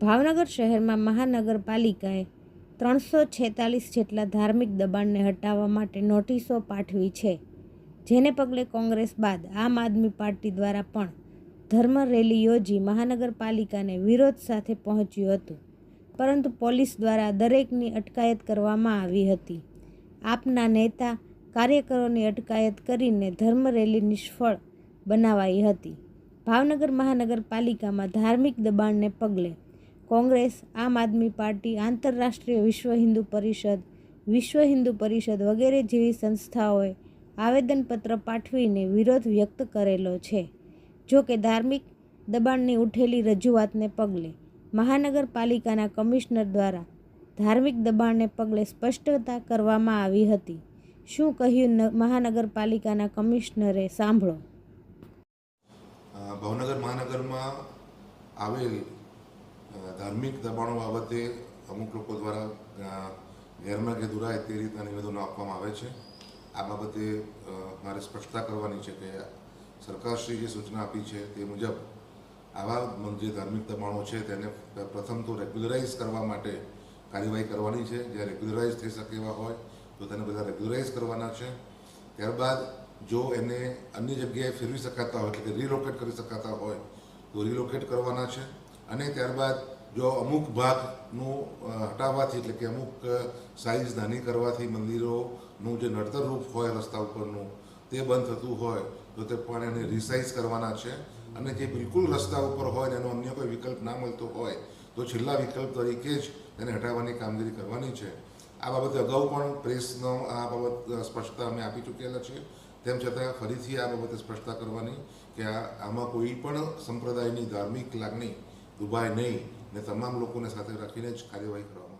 ભાવનગર શહેરમાં મહાનગરપાલિકાએ ત્રણસો છેતાલીસ જેટલા ધાર્મિક દબાણને હટાવવા માટે નોટિસો પાઠવી છે, જેને પગલે કોંગ્રેસ બાદ આમ આદમી પાર્ટી દ્વારા પણ ધર્મ રેલી યોજી મહાનગરપાલિકાને વિરોધ સાથે પહોંચ્યું હતું. પરંતુ પોલીસ દ્વારા દરેકની અટકાયત કરવામાં આવી હતી. આપના નેતા કાર્યકરોની અટકાયત કરીને ધર્મ રેલી નિષ્ફળ બનાવાઈ હતી. ભાવનગર મહાનગરપાલિકામાં ધાર્મિક દબાણને પગલે કોંગ્રેસ, આમ આદમી પાર્ટી, આંતરરાષ્ટ્રીય વિશ્વ હિન્દુ પરિષદ, વિશ્વ હિન્દુ પરિષદ વગેરે જેવી સંસ્થાઓએ આવેદનપત્ર પાઠવીને વિરોધ વ્યક્ત કરેલો છે. જો કે ધાર્મિક દબાણની ઉઠેલી રજૂઆતને પગલે મહાનગરપાલિકાના કમિશનર દ્વારા ધાર્મિક દબાણને પગલે સ્પષ્ટતા કરવામાં આવી હતી. શું કહ્યું મહાનગરપાલિકાના કમિશનરે સાંભળો. ભાવનગર મહાનગરમાં આવેલ ધાર્મિક દબાણો બાબતે અમુક લોકો દ્વારા ગેરમાર્ગે દુરાય તે રીતના નિવેદનો આપવામાં આવે છે. આ બાબતે મારે સ્પષ્ટતા કરવાની છે કે સરકારશ્રી જે સૂચના આપી છે તે મુજબ આવા જે ધાર્મિક દબાણો છે તેને પ્રથમ તો રેગ્યુલરાઇઝ કરવા માટે કાર્યવાહી કરવાની છે. જ્યાં રેગ્યુલરાઇઝ થઈ શકે એવા હોય તો તેને બધા રેગ્યુલરાઇઝ કરવાના છે. ત્યારબાદ જો એને અન્ય જગ્યાએ ફેરવી શકાતા હોય, એટલે કે રિલોકેટ કરી શકાતા હોય તો રિલોકેટ કરવાના છે. અને ત્યારબાદ જો અમુક ભાગનું હટાવવાથી, એટલે કે અમુક સાઇઝ નાની કરવાથી મંદિરોનું જે નડતર રૂપ હોય રસ્તા ઉપરનું, તે બંધ થતું હોય, તો તે પણ એને રિસાઇઝ કરવાના છે. અને જે બિલકુલ રસ્તા ઉપર હોય એનો અન્ય કોઈ વિકલ્પ ના મળતો હોય, તો છેલ્લા વિકલ્પ તરીકે જ એને હટાવવાની કામગીરી કરવાની છે. આ બાબતે અગાઉ પણ પ્રેસનો આ બાબત સ્પષ્ટતા અમે આપી ચૂકેલા છીએ. તેમ છતાં ફરીથી આ બાબતે સ્પષ્ટતા કરવાની કે આમાં કોઈ પણ સંપ્રદાયની ધાર્મિક લાગણી દુભાય નહીં. ને તમામ લોકોને સાથે રાખીને જ કાર્યવાહી કરવામાં